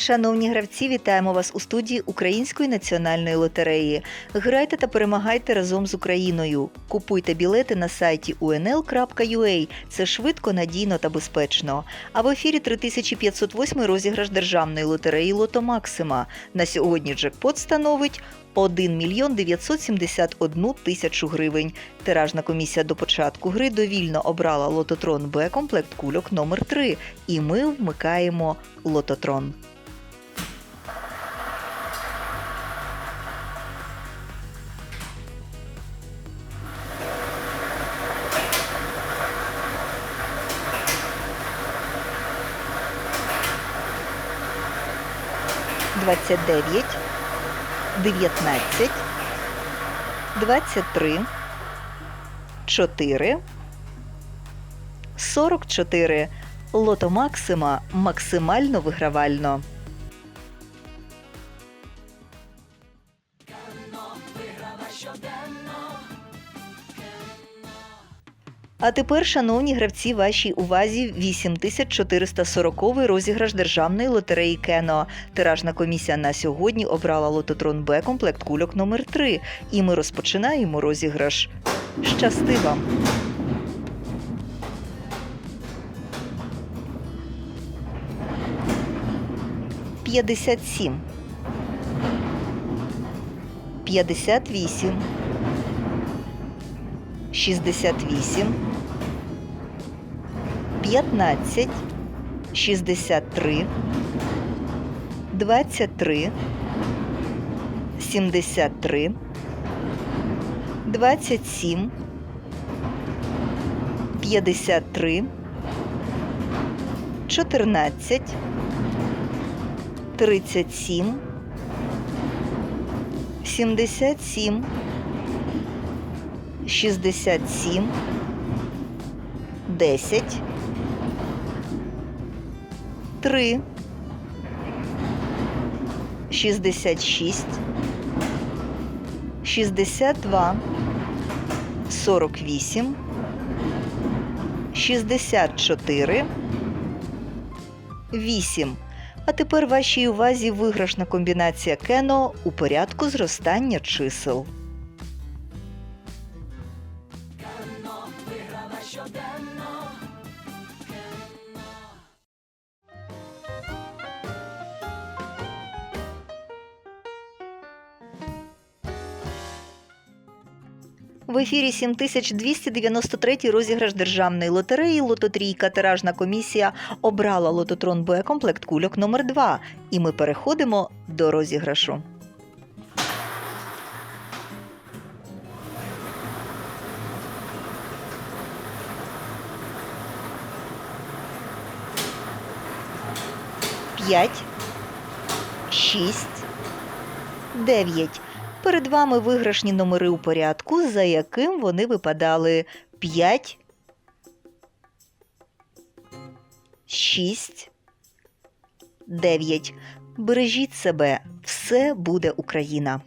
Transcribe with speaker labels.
Speaker 1: Шановні гравці, вітаємо вас у студії Української національної лотереї. Грайте та перемагайте разом з Україною. Купуйте білети на сайті unl.ua. Це швидко, надійно та безпечно. А в ефірі 3508 розіграш державної лотереї Лото Максима. На сьогодні джекпот становить 1 мільйон 971 тисячу гривень. Тиражна комісія до початку гри довільно обрала лототрон Б комплект кульок номер 3 і ми вмикаємо лототрон. Двадцять дев'ять, дев'ятнадцять, двадцять три, чотири, сорок чотири. Лото Максима максимально вигравально. А тепер, шановні гравці, вашій увазі 8440 розіграш державної лотереї Кено. Тиражна комісія на сьогодні обрала лототрон Б комплект кульок номер 3 І ми розпочинаємо розіграш. Щасти вам! П'ятдесят сім. П'ятдесят вісім. 68, 15, 63, 23, 73, 27, 53, 14, 37, 77, 67, 10, 3, 66, 62, 48, 64, 8. А тепер вашій увазі виграшна комбінація кено у порядку зростання чисел. В ефірі 7293 розіграш державної лотереї Лототрійка. Тиражна комісія обрала лототрон Б комплект кульок номер 2 І ми переходимо до розіграшу. П'ять, шість, дев'ять. Перед вами виграшні номери у порядку, за яким вони випадали 5, 6, 9. Бережіть себе, все буде Україна.